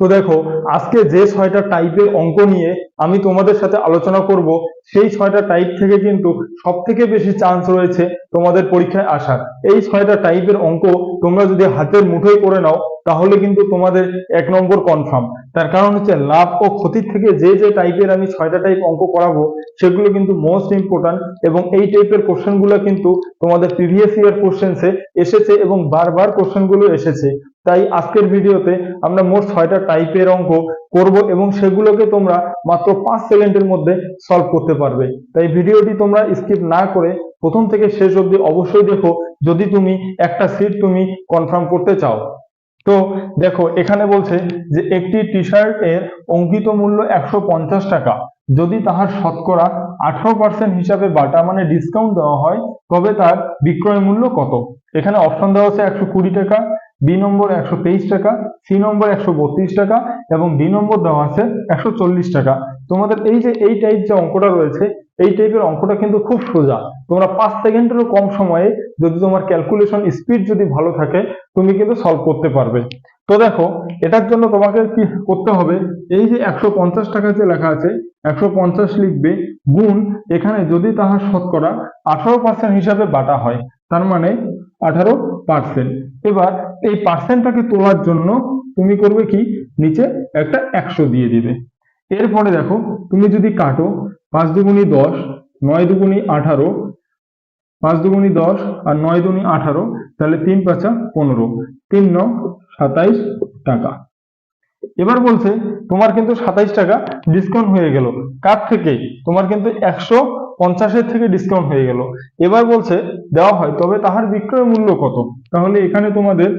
তো দেখো, আজকে যে ছয়টা টাইপের অঙ্ক নিয়ে আমি তোমাদের সাথে আলোচনা করব, সেই ছয়টা টাইপ থেকে কিন্তু সব থেকে বেশি চান্স রয়েছে তোমাদের পরীক্ষায় আসার। এই ছয়টা টাইপের অঙ্ক তোমরা যদি হাতের মুঠোয় করে নাও, তাহলে কিন্তু তোমাদের এক নম্বর কনফার্ম তার কারণ হচ্ছে লাভ ও ক্ষতির থেকে যে যে টাইপের আমি ছয়টা টাইপ অঙ্ক করাবো, সেগুলো কিন্তু মোস্ট ইম্পর্ট্যান্ট এবং এই টাইপের কোশ্চেনগুলো কিন্তু তোমাদের প্রিভিয়াস ইয়ার কোশ্চেন্সে এসেছে এবং বারবার কোশ্চেনগুলো এসেছে। তাই আজকের ভিডিওতে আমরা মোট ছয়টা টাইপের অঙ্ক করব এবং সেগুলোকে তোমরা মাত্র পাঁচ সেকেন্ডের মধ্যে সলভ করতে পারবে। তাই ভিডিওটি তোমরা স্কিপ না করে প্রথম থেকে শেষ অবধি অবশ্যই দেখো যদি তুমি একটা সিট তুমি কনফার্ম করতে চাও। তো দেখো, এখানে বলছে যে একটি টি শার্টের অঙ্কিত মূল্য একশো পঞ্চাশ টাকা। যদি তাহার শতকরা আঠারো পার্সেন্ট হিসাবে বাটা মানে ডিসকাউন্ট দেওয়া হয়, তবে তার বিক্রয় মূল্য কত? এখানে অপশন দেওয়া আছে একশো কুড়ি টাকা বি নম্বর একশো তেইশ টাকা সি নম্বর একশো বত্রিশ টাকা এবং ডি নম্বর দেওয়া আছে একশো চল্লিশ টাকা। তোমাদের এই যে, এই টাইপ যে অঙ্কটা রয়েছে, এই টাইপের অঙ্কটা কিন্তু খুব সোজা। তোমরা পাঁচ সেকেন্ডেরও কম সময়ে যদি তোমার ক্যালকুলেশন স্পিড যদি ভালো থাকে, তুমি কিন্তু সলভ করতে পারবে। তো দেখো, এটার জন্য তোমাকে কি করতে হবে, এই যে একশো পঞ্চাশ টাকা যে লেখা আছে, একশো পঞ্চাশ লিখবে গুণ এখানে যদি তাহার শতকরা আঠারো পার্সেন্ট হিসাবে বাটা হয়, তার মানে আঠারো পার্সেন্ট এবার এই পার্সেন্টটাকে তোলার জন্য তুমি করবে কি, নিচে একটা একশো দিয়ে দিবে। এরপরে দেখো, তুমি যদি কাটো পাঁচ দুগুনি দশ, নয় দুগুনি আঠারো, পাঁচ দুগুনি দশ আর নয় দুগুনি আঠারো, তাহলে তিন পাঁচা পনেরো। তিন ন সাতাইশ টাকা। এবার বলছে, তোমার কিন্তু সাতাইশ টাকা ডিসকাউন্ট হয়ে গেল। কার থেকে? তোমার কিন্তু একশো পঞ্চাশের থেকে ডিসকাউন্ট হয়ে গেল। এবার বলছে, দেওয়া হয়, তবে তাহার বিক্রয় মূল্য কত? তাহলে এখানে তোমাদের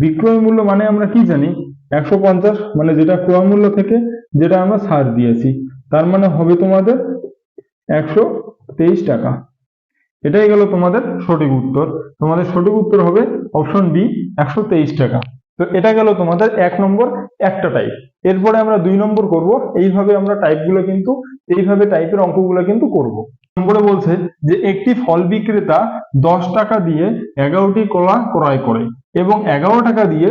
বিক্রয় মূল্য মানে আমরা কি জানি? একশো পঞ্চাশ মানে যেটা ক্রয় মূল্য থেকে যেটা আমরা ছাড় দিয়েছি। তার মানে হবে তোমাদের একশো তেইশ টাকা। এটাই গেল তোমাদের সঠিক উত্তর। তোমাদের সঠিক উত্তর হবে অপশন বি একশো তেইশ টাকা। তো এটা গেল তোমাদের এক নম্বর একটা টাইপ এরপরে আমরা দুই নম্বর করব। এইভাবে আমরা টাইপগুলো কিন্তু, এইভাবে টাইপের অঙ্কগুলো কিন্তু করব। নম্বরে বলছে যে একটি ফল বিক্রেতা দশ টাকা দিয়ে এগারোটি কলা ক্রয় করে। এবং এগারো টাকা দিয়ে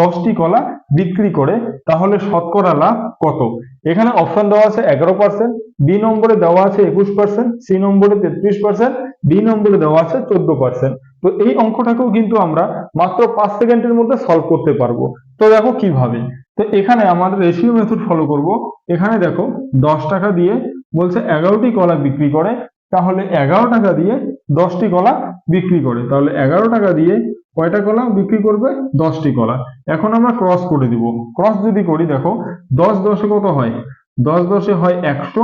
দশটি কলা বিক্রি করে, তাহলে শতকরা লাভ কত? এখানে অপশন দেওয়া আছে এগারো পার্সেন্ট বি নম্বরে দেওয়া আছে একুশ পার্সেন্ট সি নম্বরে তেত্রিশ পার্সেন্ট ডি নম্বরে দেওয়া আছে চোদ্দ পার্সেন্ট তো এই অঙ্কটাকেও কিন্তু আমরা মাত্র পাঁচ সেকেন্ডের মধ্যে সলভ করতে পারব। তো দেখো কীভাবে। তো এখানে আমাদের রেশিও মেথড ফলো করব। এখানে দেখো, দশ টাকা দিয়ে বলছে এগারোটি কলা বিক্রি করে, তাহলে এগারো টাকা দিয়ে দশটি কলা বিক্রি করে। তাহলে এগারো টাকা দিয়ে কয়টা কলা? বিক্রি করবে দশটি কলা। এখন আমরা ক্রস করে দিব। ক্রস যদি করি, দেখো, দশ দশে কত হয়? দশ দশে হয় একশো,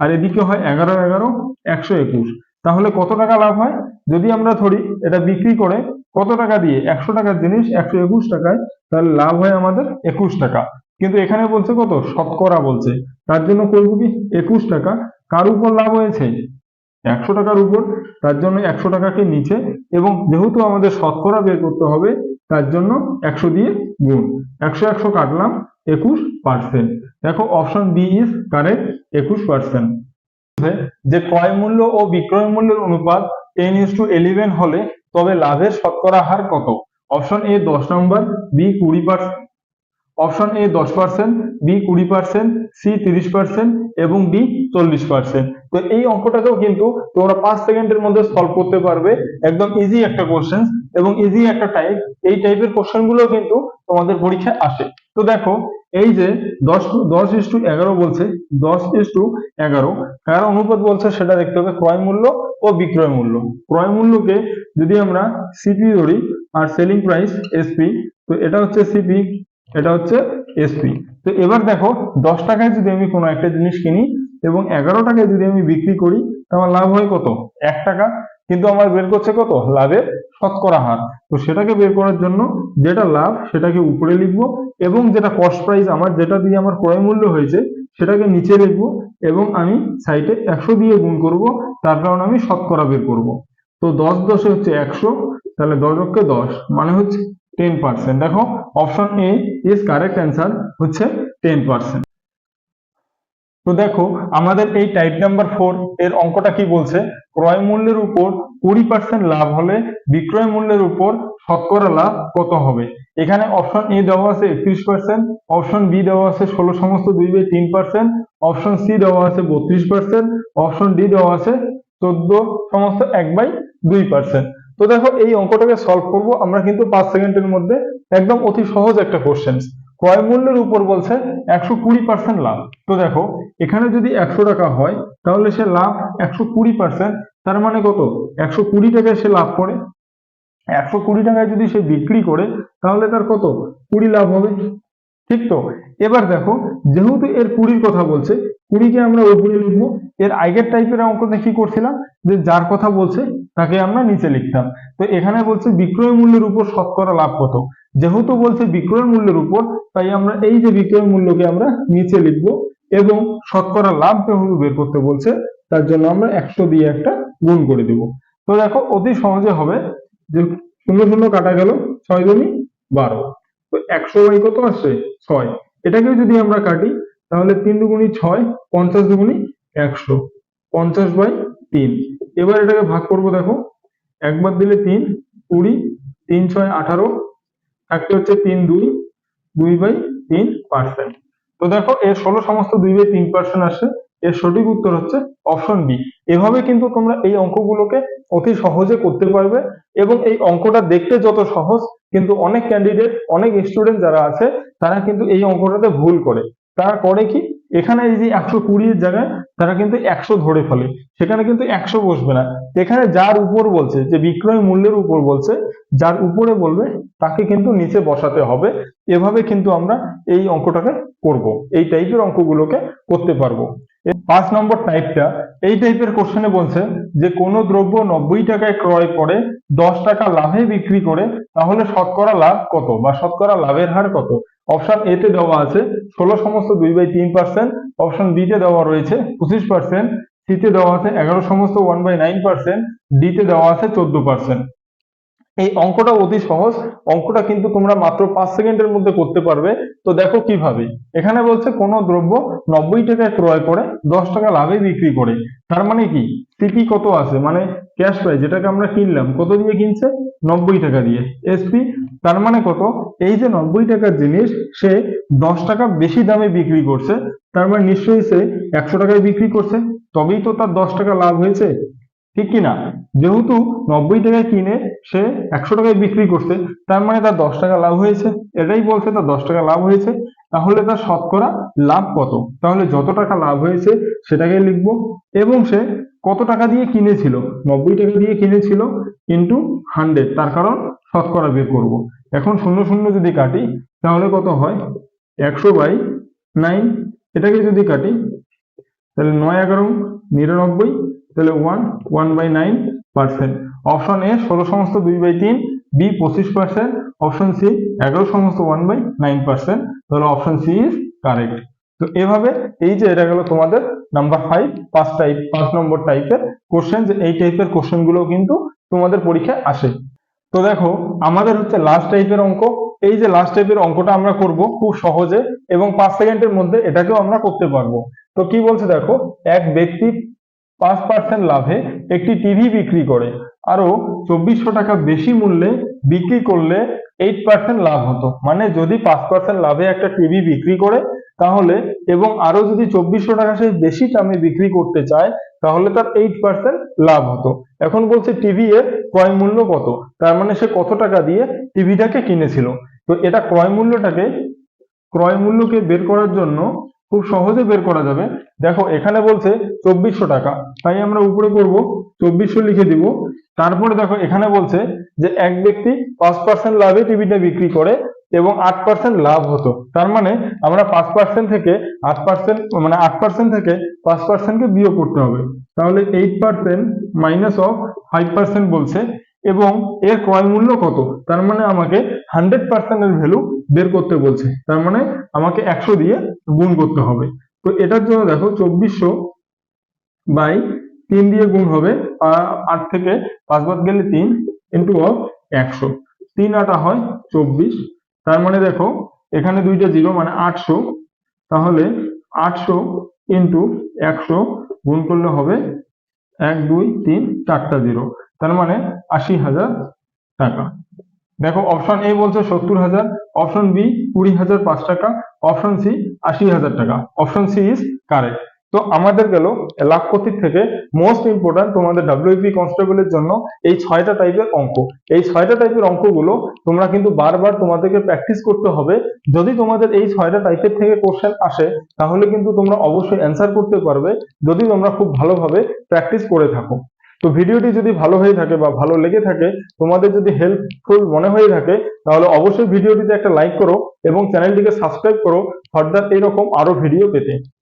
আর এদিকে হয় এগারো এগারো, একশো একুশ। তাহলে কত টাকা লাভ হয়? যদি আমরা ধরি, এটা বিক্রি করে কত টাকা দিয়ে? একশো টাকার জিনিস, একশো একুশ টাকায়, তাহলে লাভ হয় আমাদের একুশ টাকা। কিন্তু এখানে বলছে কত? শতকরা বলছে। তার জন্য করব কি? একুশ টাকা। কার উপর লাভ হয়েছে? একশো টাকার উপর, তার জন্য একশো টাকাকে নিচে এবং যেহেতু আমাদের শতকরা বের করতে হবে, তার জন্য একশো দিয়ে গুণ। একশো একশো কাটলাম, একুশ পার্সেন্ট দেখো অপশন বি ইজ কারেক্ট একুশ পার্সেন্ট যে ক্রয় মূল্য ও বিক্রয় মূল্যের অনুপাত টেন ইস টু ইলেভেন হলে তবে লাভের শতকরা হার কত? অপশন এ দশ নম্বর বি কুড়ি পার্সেন্ট অপশন এ দশ পার্সেন্ট বি কুড়ি পার্সেন্ট সি তিরিশ পার্সেন্ট এবং ডি চল্লিশ পার্সেন্ট তো এই অঙ্কটাকেও কিন্তু তোমরা পাঁচ সেকেন্ডের মধ্যে সলভ করতে পারবে। একদম ইজি একটা কোশ্চেন এবং ইজি একটা টাইপ এই টাইপের কোশ্চেনগুলো কিন্তু তোমাদের পরীক্ষায় আসে। তো দেখো, এই যে দশ দশ ইস টু এগারো বলছে, দশ ইস টু এগারো। কার অনুপাত বলছে সেটা দেখতে হবে, ক্রয় মূল্য ও বিক্রয় মূল্য। ক্রয় মূল্যকে যদি আমরা সিপি ধরি, আর সেলিং প্রাইস এসপি তো এটা হচ্ছে সিপি এটা হচ্ছে এসপি তো এবার দেখো, দশ টাকায় যদি আমি কোনো একটা জিনিস কিনি এবং এগারো টাকায় যদি আমি বিক্রি করি আমার লাভ হয় কত? এক টাকা। কিন্তু আমার বের করছে কত? লাভের শতকরা হার। তো সেটাকে বের করার জন্য যেটা লাভ, সেটাকে উপরে লিখব এবং যেটা কস্ট প্রাইস আমার, যেটা দিয়ে আমার ক্রয় মূল্য হয়েছে, সেটাকে নিচে লিখব এবং আমি সাইটে একশো দিয়ে গুণ করব। তার কারণে আমি শতকরা বের করব। তো দশ দশে হচ্ছে একশো, তাহলে দশকে দশ মানে হচ্ছে টেন পার্সেন্ট দেখো option A is correct answer হচ্ছে টেন পার্সেন্ট তো দেখো, আমাদের এই টাইপ নাম্বার ফোর এর অঙ্কটা কি বলছে? ক্রয় মূল্যের উপর কুড়ি পার্সেন্ট লাভ হলে বিক্রয় মূল্যের উপর শতকরা লাভ কত হবে? এখানে অপশন এ দেওয়া আছে একত্রিশ পার্সেন্ট অপশন বি দেওয়া আছে ষোলো সমস্ত দুই বাই তিন পার্সেন্ট অপশন সি দেওয়া আছে বত্রিশ পার্সেন্ট অপশন ডি দেওয়া আছে চোদ্দ সমস্ত এক বাই দুই পার্সেন্ট তো দেখো, এই অঙ্কটাকে সলভ করব। আমরা কিন্তু পাঁচ সেকেন্ডের মধ্যে একদম অতি সহজ একটা কোশ্চেন ক্রয় মূল্যের উপর বলছে একশো কুড়ি পার্সেন্ট লাভ। তো দেখো, এখানে যদি একশো টাকা হয়, তাহলে সে লাভ একশো কুড়ি পার্সেন্ট তার মানে কত? একশো কুড়ি টাকায় সে লাভ করে। একশো কুড়ি টাকায় যদি সে বিক্রি করে, তাহলে তার কত? কুড়ি লাভ হবে। ঠিক তো? এবার দেখো, যেহেতু এর কুড়ির কথা বলছে, কুড়িকে আমরা উপরে লিখব। এর আগের টাইপের অঙ্কতে কি করছিলাম? যে যার কথা বলছে তাকে আমরা নিচে লিখতাম। তো এখানে বলছে বিক্রয় মূল্যের উপর শতকরা লাভ কত? যেহেতু বলছে বিক্রয় মূল্যের উপর, তাই আমরা এই যে বিক্রয় মূল্যকে আমরা নিচে লিখব এবং শতকরা লাভ যেহেতু বের করতে বলছে, তার জন্য আমরা একশো দিয়ে একটা গুণ করে দিব। তো দেখো অতি সহজে হবে যে শূন্য শূন্য কাটা গেল ছয় দুনি বারো। তো একশো বাই কত আসছে? ছয়। এটাকে যদি আমরা কাটি, তাহলে তিন দুগুণি ছয়, পঞ্চাশ দুগুণি একশো। পঞ্চাশ বাই তিন। এবার এটাকে ভাগ করব দেখো। একবার দিলে তিন, কুড়ি, তিন ছয় আঠারো থাকতে হচ্ছে তিন দুই দুই বাই তিন পার্সেন্ট তো দেখো, এর ষোলো সমস্ত দুই বাই তিন পার্সেন্ট আসে। এর সঠিক উত্তর হচ্ছে অপশন বি এভাবে কিন্তু তোমরা এই অঙ্কগুলোকে অতি সহজে করতে পারবে এবং এই অঙ্কটা দেখতে যত সহজ, কিন্তু অনেক ক্যান্ডিডেট অনেক স্টুডেন্ট যারা আছে, তারা কিন্তু এই অঙ্কটাতে ভুল করে। তারা করে কি? এখানে এই যে একশো কুড়ির জায়গায়, তারা কিন্তু একশো ধরে ফেলে। সেখানে কিন্তু একশো বসবে না। এখানে যার উপর বলছে, যে বিক্রয় মূল্যের উপর বলছে, যার উপরে বলবে, তাকে কিন্তু নিচে বসাতে হবে। এভাবে কিন্তু আমরা এই অঙ্কটাকে করব। এই টাইপের অঙ্কগুলোকে করতে পারব। পাঁচ নম্বর টাইপটা এই টাইপের কোশ্চেনে বলছে যে, কোনো দ্রব্য নব্বই টাকায় ক্রয় করে, দশ টাকা লাভে বিক্রি করে, তাহলে শতকরা লাভ কত বা শতকরা লাভের হার কত? অপশন এ তে দেওয়া আছে, ষোলো সমস্ত দুই বাই তিন পার্সেন্ট অপশন বি তে দেওয়া রয়েছে, পঁচিশ পার্সেন্ট সি তে দেওয়া আছে, এগারো সমস্ত one by nine percent D তে দেওয়া আছে, চোদ্দ পার্সেন্ট এই অঙ্কটা অতি সহজ। অঙ্কটা কিন্তু তোমরা মাত্র পাঁচ সেকেন্ডের মধ্যে করতে পারবে। তো দেখো কীভাবে। এখানে বলছে কোনো দ্রব্য নব্বই টাকায় ক্রয় করে, দশ টাকা লাভে বিক্রি করে। তার মানে কি? সিপি কত আছে? মানে ক্যাশ প্রাইস, যেটাকে আমরা কিনলাম, কত দিয়ে কিনছে? নব্বই টাকা দিয়ে। এসপি, তার মানে কত? এই যে নব্বই টাকার জিনিস, সে দশ টাকা বেশি দামে বিক্রি করছে, তার মানে নিশ্চয়ই সে একশো টাকায় বিক্রি করছে। তবেই তো তার দশ টাকা লাভ হয়েছে। ঠিক কি না যেহেতু নব্বই টাকায় কিনে সে একশো টাকায় বিক্রি করছে। তার মানে তার দশ টাকা লাভ হয়েছে। এটাই বলছে তার দশ টাকা লাভ হয়েছে। তাহলে তার শতকরা লাভ কত? তাহলে যত টাকা লাভ হয়েছে সেটাকে লিখব। এবং সে কত টাকা দিয়ে কিনেছিল? নব্বই টাকা দিয়ে কিনেছিল ইন্টু হান্ড্রেড তার কারণ শতকরা বের করব। এখন শূন্য শূন্য যদি কাটি, তাহলে কত হয়? একশো বাই নাইন এটাকে যদি কাটি, তাহলে নয় এগারো, নিরানব্বই, তাহলে one one by nine percent option A ষোলো সমস্ত দুই বাই তিন বি পঁচিশ পার্সেন্ট অপশন সি এগারো সমস্ত ওয়ান বাই নাইন পার্সেন্ট তাহলে অপশন সি ইজ কারেক্ট তো এভাবে এই যে এটা গেল তোমাদের নাম্বার ফাইভ পাঁচ টাইপ পাঁচ নম্বর টাইপের কোশ্চেন যে এই টাইপের কোশ্চেনগুলো কিন্তু তোমাদের পরীক্ষায় আসে। তো দেখো, আমাদের হচ্ছে লাস্ট টাইপের অঙ্ক, এই যে লাস্ট টাইপের অঙ্কটা আমরা করব খুব সহজে এবং পাঁচ সেকেন্ডের মধ্যে এটাকেও আমরা করতে পারব। তো কি বলছে দেখো, এক ব্যক্তি পাঁচ পার্সেন্ট লাভে একটি টিভি বিক্রি করে। আরও চব্বিশশো টাকা বেশি মূল্যে বিক্রি করলে এইট পার্সেন্ট লাভ হতো। মানে যদি পাঁচ পার্সেন্ট লাভে একটা টিভি বিক্রি করে, তাহলে এবং আরও যদি চব্বিশশো টাকা সে বেশি দামে বিক্রি করতে চায়, তাহলে তার এইট পার্সেন্ট লাভ হতো। এখন বলছে টিভি এর ক্রয় মূল্য কত? তার মানে সে কত টাকা দিয়ে টিভিটাকে কিনেছিল? তো এটা ক্রয় মূল্যটাকে, ক্রয় মূল্যকে বের করার জন্য খুব সহজে বের করা যাবে। দেখো, এখানে বলছে চব্বিশশো টাকা। তাই আমরা উপরে করব, চব্বিশশো লিখে দিব। তারপরে দেখো, এখানে বলছে যে এক ব্যক্তি পাঁচ পার্সেন্ট লাভে টিভিটা বিক্রি করে এবং আট পার্সেন্ট লাভ হতো। তার মানে আমরা পাঁচ পার্সেন্ট থেকে আট পার্সেন্ট মানে আট পার্সেন্ট থেকে পাঁচ পার্সেন্টকে বিয়োগ করতে হবে। তাহলে eight percent minus of five percent বলছে। এবং এর ক্রয় মূল্য কত? তার মানে আমাকে হান্ড্রেড পার্সেন্টের ভ্যালু বের করতে বলছে। তার মানে আমাকে একশো দিয়ে গুণ করতে হবে। তো এটার জন্য দেখো চব্বিশশো বাই তিন দিয়ে গুণ হবে আট থেকে পাঁচ বাদ গেলে তিন ইন্টু অফ একশো। তিন আটা হয় চব্বিশ। তার মানে দেখো এখানে দুইটা জিরো মানে আটশো। তাহলে আটশো ইন্টু একশো গুণ করলে হবে এক, দুই, তিন, চারটা জিরো। তার মানে আশি হাজার টাকা। দেখো অপশন এ বলছে সত্তর হাজার অপশন বি কুড়ি হাজার পাঁচ টাকা অপশন সি আশি হাজার টাকা। অপশন সি ইজ কারেক্ট তো আমাদের গেল লাখপতির থেকে মোস্ট ইম্পর্ট্যান্ট তোমাদের ডাব্লিউপি কনস্টেবলের জন্য এই ছয়টা টাইপের অঙ্ক। এই ছয়টা টাইপের অঙ্কগুলো তোমরা কিন্তু বারবার তোমাদেরকে প্র্যাকটিস করতে হবে। যদি তোমাদের এই ছয়টা টাইপের থেকে কোশ্চেন আসে, তাহলে কিন্তু তোমরা অবশ্যই অ্যান্সার করতে পারবে। যদি তোমরা খুব ভালোভাবে প্র্যাকটিস করে থাকো। তো ভিডিওটি যদি ভালো হয়ে থাকে বা ভালো লেগে থাকে, তোমাদের যদি হেল্পফুল মনে হয়ে থাকে, তাহলে অবশ্যই ভিডিওটিতে একটা লাইক করো এবং চ্যানেলটিকে সাবস্ক্রাইব করো। ফার্দার এইরকম আরও ভিডিও পেতে।